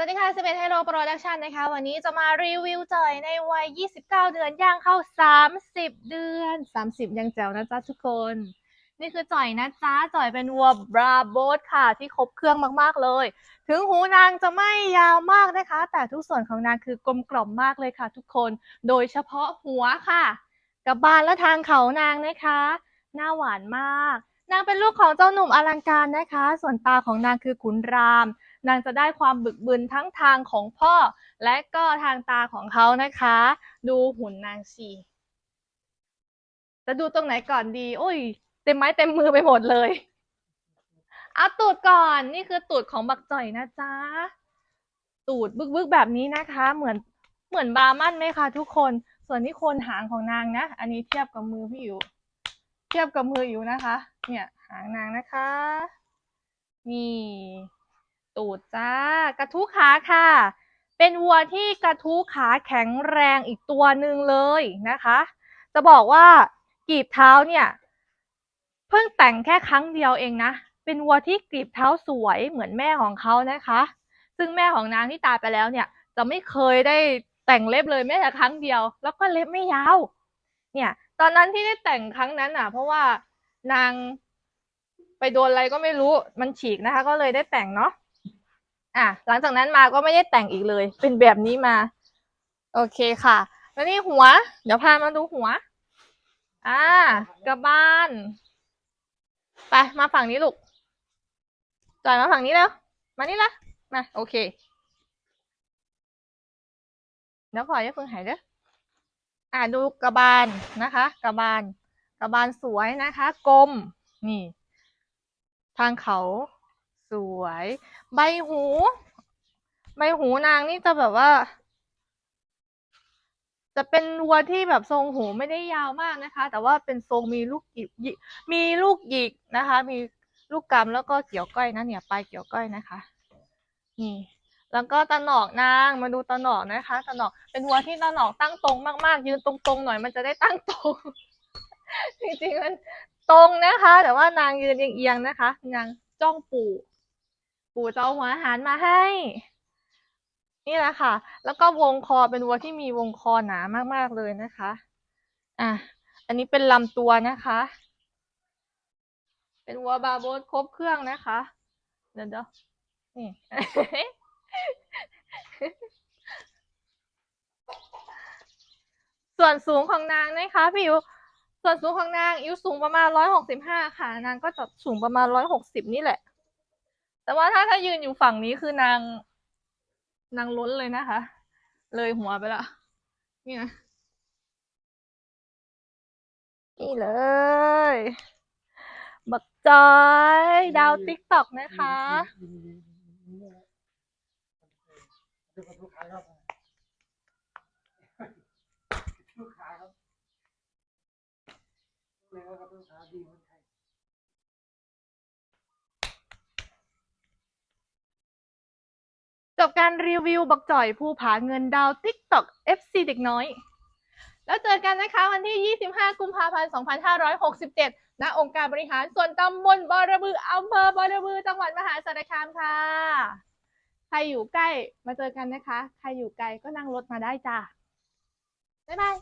วัสดีค่ะ11 Hello Production นะคะ วันนี้จะมารีวิวจอยในวัย 29 เดือนย่างเข้า 30 เดือน 30 ยังแจ๋วนะจ๊ะทุกคน นี่คือจอยนะจ๊ะจอยเป็นวัวบราโบสค่ะ ที่ครบเครื่องมากๆเลย ถึงหูนางจะไม่ยาวมากนะคะ แต่ทุกส่วนของนางคือกลมกล่อมมากเลยค่ะ ทุกคน โดยเฉพาะหัวค่ะ กับบานและทางเขานางนะคะ หน้าหวานมาก นางเป็นลูกของเจ้าหนุ่มอลังการนะคะ ส่วนตาของนางคือขุนราม นางจะได้ความบึกบึนทั้งทางของพ่อ และก็ทางตาของเขานะคะ ดูหุ่นนางชีจะดูตรงไหนก่อนดี โอ้ย เต็มไม้เต็มมือไปหมดเลยเอาตูดก่อนนี่คือตูดของบักจ่อยนะจ๊ะ ตูดบึกๆแบบนี้นะคะ เหมือนเหมือนบาร์มันไหมคะทุกคน ส่วนที่โคนหางของนางนะ อันนี้เทียบกับมือพี่อยู่เทียบกับมืออยู่นะคะ เนี่ยหางนางนะคะ นี่ ตูดจ้า กระทุ้ขาค่ะ เป็นวัวที่กระทุ้ขาแข็งแรงอีกตัวหนึ่งเลยนะคะ จะบอกว่ากีบเท้าเนี่ย เพิ่งแต่งแค่ครั้งเดียวเองนะ เป็นวัวที่กรีบเท้าสวยเหมือนแม่ของเขานะคะ ซึ่งแม่ของนางที่ตายไปแล้วเนี่ย จะไม่เคยได้แต่งเล็บเลยแม้แต่ครั้งเดียว แล้วก็เล็บไม่ยาว เนี่ย ตอนนั้นที่ได้แต่งครั้งนั้นอะ เพราะว่านางไปโดนอะไรก็ไม่รู้ มันฉีกนะคะ ก็เลยได้แต่งเนาะ อะหลังจากนั้นมาก็ไม่ได้แต่งอีกเลย เป็นแบบนี้มา โอเคค่ะ แล้วนี่หัว เดี๋ยวพามาดูหัว อ่ากระบาน ไปมาฝั่งนี้ลูกจอยมาฝั่งนี้แล้ว มานี่ละมาโอเคเดี๋ยวขออย่าเพิ่งหายเด้ออ่าดูกระบาลนะคะ กระบาลกระบาลสวยนะคะ กลมนี่ ทางเขา วย ใบหู ใบหูนางนี่จะแบบว่า จะเป็นวัวที่แบบทรงหูไม่ได้ยาวมากนะคะ แต่ว่าเป็นทรงมีลูกหยิกมีลูกหยิกนะคะ มีลูกกำแล้วก็เกี่ยวก้อยนะเนี่ยปลายเกี่ยวก้อยนะคะนี่แล้วก็ตะหนอกนางมาดูตะหนอกนะคะตะหนอกเป็นวัวที่ตะหนอกตั้งตรงมาก ๆ ยืนตรงๆหน่อยมันจะได้ตั้งตรงจริงๆมันตรงนะคะ แต่ว่านางยืนเอียงๆนะคะ นางจ้องปู่ ปู่จะเอาหัวอาหารมาให้ นี่แหละค่ะ แล้วก็วงคอเป็นวัวที่มีวงคอหนามากๆเลยนะคะ อะ อันนี้เป็นลำตัวนะคะ เป็นวัวบาโบสครบเครื่องนะคะ เดี๋ยวเดี๋ยวนี่ส่วนสูงของนางนะคะพี่อิวส่วนสูงของนางอิวสูงประมาณร้อยหกสิบห้าค่ะ นางก็จะสูงประมาณร้อยหกสิบนี่แหละ แต่ว่าถ้าถ้ายืนอยู่ฝั่งนี้คือนาง นางล้นเลยนะคะ เลยหัวไปละนี่นะนี่เลย บักจอย ดาวติ๊กตอกนะคะ ลูกค้าครับลูกค้าครับเลยครับลูกค้าดีมือนไทย จบการรีวิวบักจ่อยภูผาเงินดาวติ๊กตอก FC เด็กน้อย แล้วเจอกันนะคะวันที่ 25 กุมภาพันธ์ 2567 ณ องค์การบริหารส่วนตำบลบอระบืออำเภอบอระบือจังหวัดมหาสารคามค่ะ ใครอยู่ใกล้มาเจอกันนะคะ ใครอยู่ไกลก็นั่งรถมาได้จ้าบ๊ายบาย